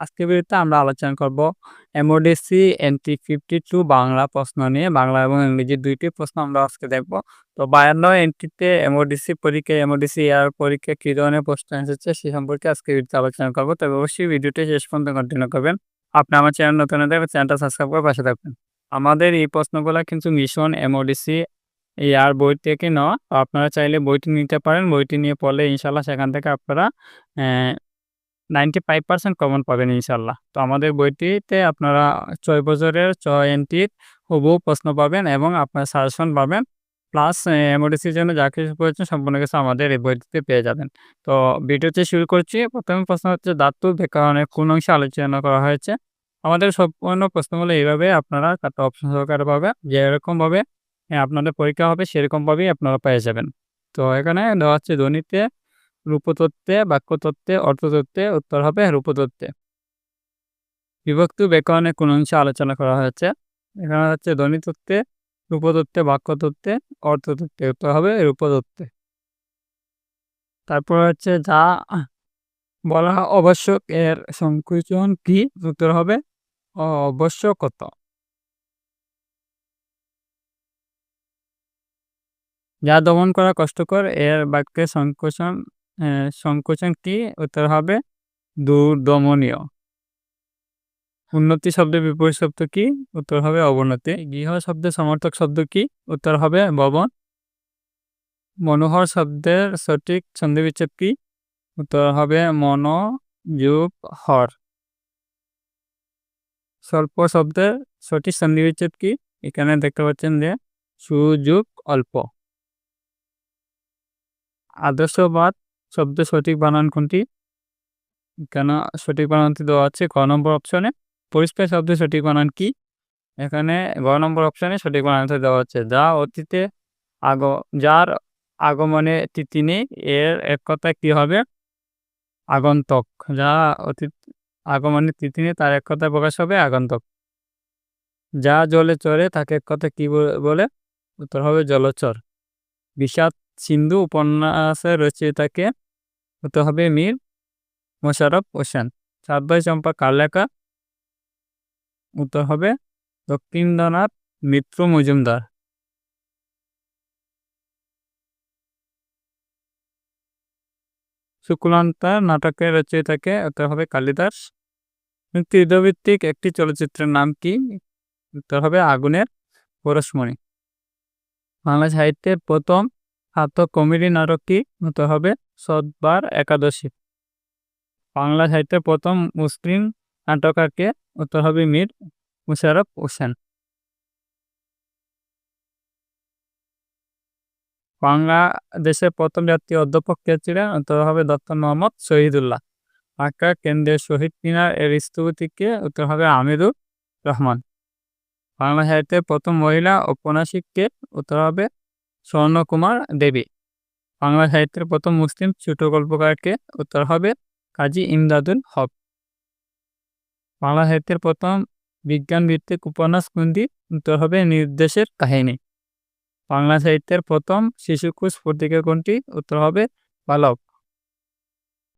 আজকের ভিডিওতে আমরা আলোচনা করব MODC NT fifty two Bangla প্রশ্ন নিয়ে। বাংলা এবং ইংরেজি দুইটি প্রশ্ন আমরা আজকে দেখব। তো বায়ান্ন এনটিতে এমওডিসি পরীক্ষা এমওডিসি এয়ার পরীক্ষা কী ধরনের প্রশ্ন এসেছে সে সম্পর্কে আজকে ভিডিওতে আলোচনা করব। তবে অবশ্যই ভিডিওটি শেষ পর্যন্ত কন্টিনিউ করবেন। আপনি আমার চ্যানেল নতুন হলে চ্যানেলটা সাবস্ক্রাইব করে পাশে থাকবেন। আমাদের এই প্রশ্নগুলো কিন্তু মিশন এমওডিসি এয়ার বই থেকে নেওয়া। আপনারা চাইলে বইটি নিতে পারেন। বইটি নিয়ে পড়লে ইনশাল্লাহ সেখান থেকে আপনারা নাইনটি ফাইভ পার্সেন্ট কমন পাবেন ইনশাল্লাহ তো আমাদের বইটিতে আপনারা ছয় বছরের ছয় এনটির হুবহু প্রশ্ন পাবেন এবং আপনার সাজেশন পাবেন। প্লাস এমওডিসির জন্য যা কিছু প্রয়োজন সম্পূর্ণ কিছু আমাদের এই বইটিতে পেয়ে যাবেন। তো ভিডিওতে শুরু করছি। প্রথমে প্রশ্ন হচ্ছে, ধাতু ব্যাকরণের কোন অংশে আলোচনা করা হয়েছে? আমাদের সম্পূর্ণ প্রশ্নগুলো এইভাবে আপনারা একটা অপশন সহকারে পাবে যেরকমভাবে আপনাদের পরীক্ষা হবে সেরকমভাবেই আপনারা পেয়ে যাবেন। তো এখানে দেওয়া হচ্ছে, ধ্বনিতে রূপতত্ত্বে, বাক্যতত্ত্বে, অর্থতত্ত্বে, উত্তর হবে রূপতত্ত্বে। বিভক্ত ব্যাকরণে কোন অংশে আলোচনা করা হয়েছে। এখানে হচ্ছে ধ্বনিতত্ত্বে, রূপতত্ত্বে, বাক্যতত্ত্বে, অর্থতত্ত্বে, উত্তর হবে রূপতত্ত্বে। তারপর হচ্ছে যা বলা আবশ্যক এর সংকোচন কি? উত্তর হবে অবশ্যকতা যা দমন করা কষ্টকর, এর বাক্যে সংকোচন সংকোচন কি? উত্তর হবে দুর্দমনীয়। উন্নতি শব্দের বিপরীত শব্দ কি? উত্তর হবে অবনতি। গৃহ শব্দের সমর্থক শব্দ কি? উত্তর হবে ভবন। মনোহর শব্দের সঠিক সন্ধিবিচ্ছেদ কি? উত্তর হবে মন যুগ হর স্বল্প শব্দের সঠিক সন্ধিবিচ্ছেদ কি? এখানে দেখতে পাচ্ছেন যে সুযোগ অল্প। আদর্শবাদ শব্দের সঠিক বানান কোনটি? কেন সঠিক বানানটি দেওয়া আছে? ক নম্বর অপশনে পরিষ্কার শব্দের সঠিক বানান কি? এখানে গ নম্বর অপশনে সঠিক বানানটি দেওয়া হচ্ছে যা অতীতে আগ, যার আগমনে তিথি নেই এর এক কথা কি হবে? আগন্তক। যা অতীত আগমনে তিথি নেই তার এক কথায় প্রকাশ হবে আগন্তক। যা জলে চরে তাকে এক কথা কি বলে? উত্তর হবে জলচর। বিষাদ সিন্ধু উপন্যাসের রচয়িতাকে হতে হবে মীর মোশারফ হোসেন। সাত ভাই চম্পা কার লেখা? উত্তর হবে দক্ষিণনাথ মিত্র মজুমদার। শুক্লান্তা নাটকের রচয়িতাকে উত্তর হবে কালিদাস। তীর্থভিত্তিক একটি চলচ্চিত্রের নাম কি? উত্তর হবে আগুনের পরশমণি বাংলা সাহিত্যের প্রথম হাত কমেডি নাটকটি হতে হবে সদবার একাদশী। বাংলা সাহিত্যের প্রথম মুসলিম নাটকারকে উত্তর হবে মীর মুশারফ হোসেন। বাংলাদেশের প্রথম জাতীয় অধ্যাপক কে ছিলেন? উত্তর হবে ডক্টর মোহাম্মদ শহীদুল্লাহ। ঢাকা কেন্দ্রের শহীদ মিনার এর স্থপতিকে উত্তর হবে আমিরুর রহমান। বাংলা সাহিত্যের প্রথম মহিলা ঔপন্যাসিককে উত্তর হবে স্বর্ণকুমার দেবী। বাংলা সাহিত্যের প্রথম মুসলিম ছোট গল্পকারকে উত্তর হবে কাজী ইমদাদুল হক। বাংলা সাহিত্যের প্রথম বিজ্ঞান ভিত্তিক উপন্যাস কোনটি? উত্তর হবে নির্দেশের কাহিনী। বাংলা সাহিত্যের প্রথম শিশুকুশ পত্রিকা কোনটি? উত্তর হবে বালক।